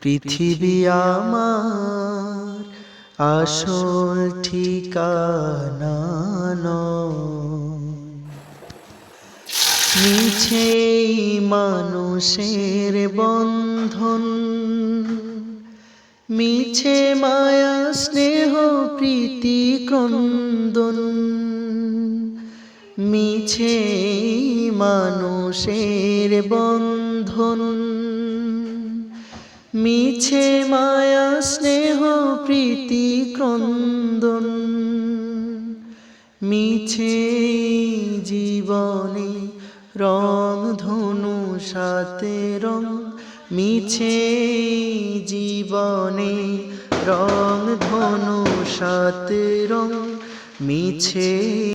পৃথিবী আমার আসল ঠিকানা মিছে মানুষের বন্ধন, মিছে মায়া, স্নেহ, প্রীতি, ক্রন্দন। মিছে মানুষের বন্ধন। মিছে মায়া স্নেহ প্রীতি ক্রন্দন। মিছে জীবনে রং ধনু সাথে রং। মিছে জীবনে রং ধনু সাথে রং। মিছে